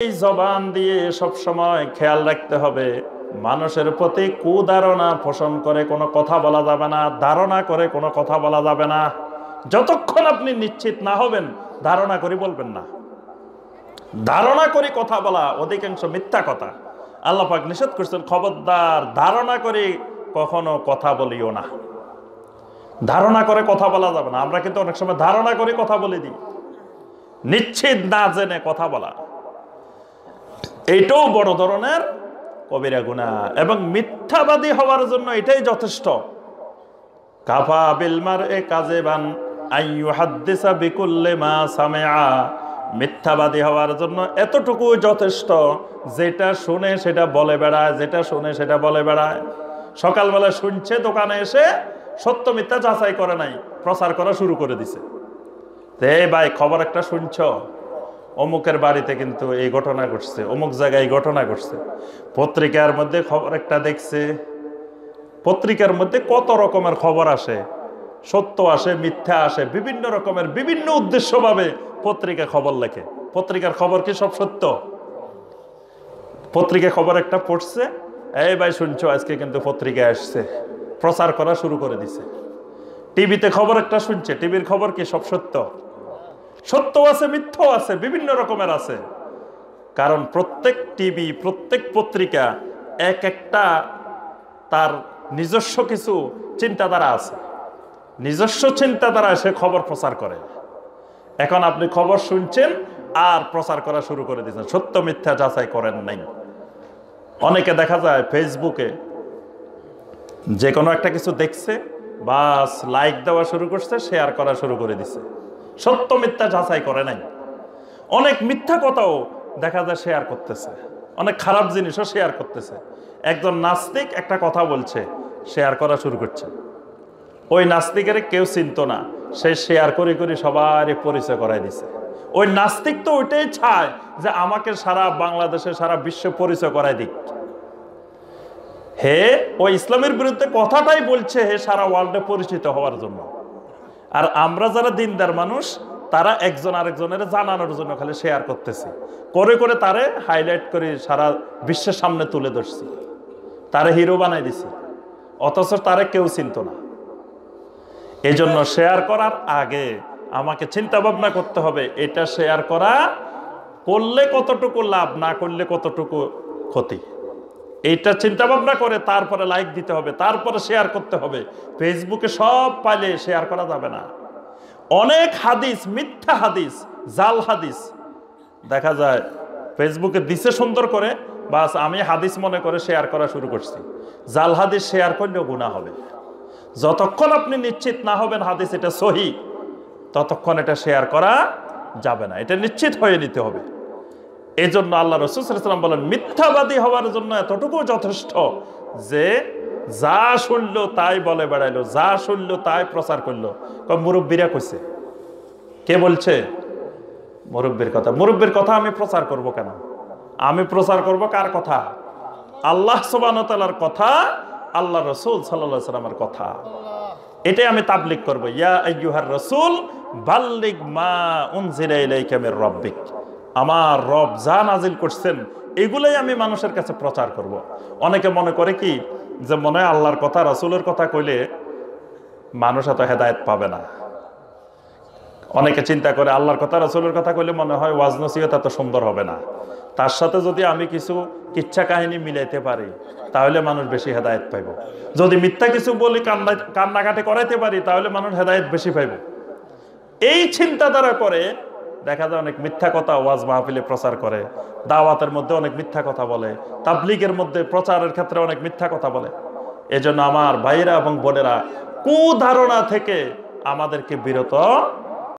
এই জবান দিয়ে সব সময় খেয়াল রাখতে হবে। মানুষের প্রতি কুধারণা পোষণ করে কোনো কথা বলা যাবে না, ধারণা করে কোনো কথা বলা যাবে না। যতক্ষণ আপনি নিশ্চিত না হবেন, ধারণা করি বলবেন না। ধারণা করি কথা বলা অধিকাংশ মিথ্যা কথা। আল্লাহ পাক নিষেধ করছেন, খবরদার, ধারণা করি কখনো কথা বলিও না। ধারণা করে কথা বলা যাবে না। আমরা কিন্তু অনেক সময় ধারণা করে কথা বলে দিই। নিশ্চিত না জেনে কথা বলা। এইটাও বড় ধরনের কবিরা গুণা। এবং মিথ্যাবাদী হওয়ার জন্য এটাই যথেষ্ট। কাফা বিলমার এ কাজে বান আইয়ু হাদ্দিসা বিকুল্লে মা সামেআ। মিথ্যাবাদী হওয়ার জন্য এতটুকু যথেষ্ট, যেটা শুনে সেটা বলে বেড়ায়, যেটা শুনে সেটা বলে বেড়ায়। সকালবেলা শুনছে দোকানে এসে সত্য মিথ্যা যাচাই করে নাই, প্রচার করা শুরু করে দিছে। তে ভাই, খবর একটা শুনছ? অমুকের বাড়িতে কিন্তু এই ঘটনা ঘটছে, অমুক জায়গায় এই ঘটনা ঘটছে। পত্রিকার মধ্যে খবর একটা দেখছে, পত্রিকার মধ্যে কত রকমের খবর আসে, সত্য আসে, মিথ্যা আসে, বিভিন্ন রকমের বিভিন্ন উদ্দেশ্যভাবে পত্রিকা খবর লেখে। পত্রিকার খবর কি সব সত্য? পত্রিকা খবর একটা পড়ছে, এই ভাই শুনছো, আজকে কিন্তু পত্রিকায় আসছে, প্রচার করা শুরু করে দিছে। টিভিতে খবর একটা শুনছে, টিভির খবর কি সব সত্য? সত্য আছে মিথ্য আছে, বিভিন্ন রকমের আছে। কারণ প্রত্যেক টিভি, প্রত্যেক পত্রিকা এক একটা তার নিজস্ব কিছু চিন্তাধারা আছে। নিজস্ব চিন্তাধারা সে খবর প্রচার করে। এখন আপনি খবর শুনছেন আর প্রচার করা শুরু করে দিয়েছেন। সত্য, মিথ্যা যাচাই করেন নাই। অনেকে দেখা যায় ফেসবুকে যে কোনো একটা কিছু দেখছে, বাস লাইক দেওয়া শুরু করছে শেয়ার করা শুরু করে দিছে। সত্য মিথ্যা যাচাই করে নাই। অনেক মিথ্যা কথাও দেখা যায় শেয়ার করতেছে। অনেক খারাপ জিনিসও শেয়ার করতেছে। একজন নাস্তিক একটা কথা বলছে শেয়ার করা শুরু করছে। ওই নাস্তিকের কেউ চিনত না, সে শেয়ার করে করে সবারই পরিচয় করাই দিছে। ওই নাস্তিক তো ওইটাই চায় যে আমাকে সারা বাংলাদেশে, সারা বিশ্ব পরিচয় করাই দিক। হে ওই ইসলামের বিরুদ্ধে কথাটাই বলছে, হে সারা ওয়ার্ল্ডে পরিচিত হওয়ার জন্য। আর আমরা যারা দিনদার মানুষ, তারা একজন আরেকজনের জানানোর জন্য খালি শেয়ার করতেছি। করে করে তারে হাইলাইট করে সারা বিশ্বের সামনে তুলে ধরছি। তারে হিরো বানাই দিছি। অথচ তারে কেউ চিনত না। এই জন্য শেয়ার করার আগে আমাকে চিন্তা ভাবনা করতে হবে, এটা শেয়ার করা করলে কতটুকু লাভ, না করলে কতটুকু ক্ষতি? এইটা চিন্তা ভাবনা করে, তারপরে লাইক দিতে হবে, তারপরে শেয়ার করতে হবে। ফেসবুকে সব পাইলে শেয়ার করা যাবে না। অনেক হাদিস, মিথ্যা হাদিস, জাল হাদিস, দেখা যায় ফেসবুকে দিছে সুন্দর করে, বাস আমি হাদিস মনে করে শেয়ার করা শুরু করছি। জাল হাদিস শেয়ার করলেও গুণা হবে। যতক্ষণ আপনি নিশ্চিত না হবেন হাদিস এটা সহি, ততক্ষণ এটা শেয়ার করা যাবে না। এটা নিশ্চিত হয়ে নিতে হবে। এই জন্য আল্লাহ রসুলাম বলেন, মিথ্যাবাদী হওয়ার জন্য এতটুকু যথেষ্ট যে যা শুনল তাই বলে বেড়াইলো, যা শুনল তাই প্রচার করল। মুরব্বীরা কইছে। কে বলছে? মুরব্বীর কথা। মুরব্বীর কথা আমি প্রচার করব কেন? আমি প্রচার করব কার কথা? আল্লাহ সোবানতালার কথা, আল্লাহ রসুল সাল্লা সাল্লামের কথা। এটাই আমি তাবলিক করব। ইয়া রসুল বাল্লিক মা উনজিলা ইলাইকা মির রব্বিক। আমার রব যা নাজিল করছেন, এগুলোই আমি মানুষের কাছে প্রচার করব। অনেকে মনে করে কি যে মনে হয় আল্লাহর কথা, রসুলের কথা কইলে মানুষ এত হেদায়ত পাবে না। অনেকে চিন্তা করে আল্লাহর কথা, রসুলের কথা কইলে মনে হয় ওয়াজ নসিহত এত সুন্দর হবে না। তার সাথে যদি আমি কিছু কিচ্ছা কাহিনী মিলাইতে পারি, তাহলে মানুষ বেশি হেদায়ত পাইব। যদি মিথ্যা কিছু বলি, কান্না, কান্নাকাটি করাইতে পারি, তাহলে মানুষ হেদায়ত বেশি পাইব। এই চিন্তাধারা করে দেখা যায় অনেক মিথ্যা কথা ওয়াজ মাহফিলে প্রচার করে, দাওয়াতের মধ্যে অনেক মিথ্যা কথা বলে, তাবলিগের মধ্যে প্রচারের ক্ষেত্রে অনেক মিথ্যা কথা বলে। এজন্য আমার ভাইরা এবং বোনেরা কুধারণা থেকে আমাদেরকে বিরত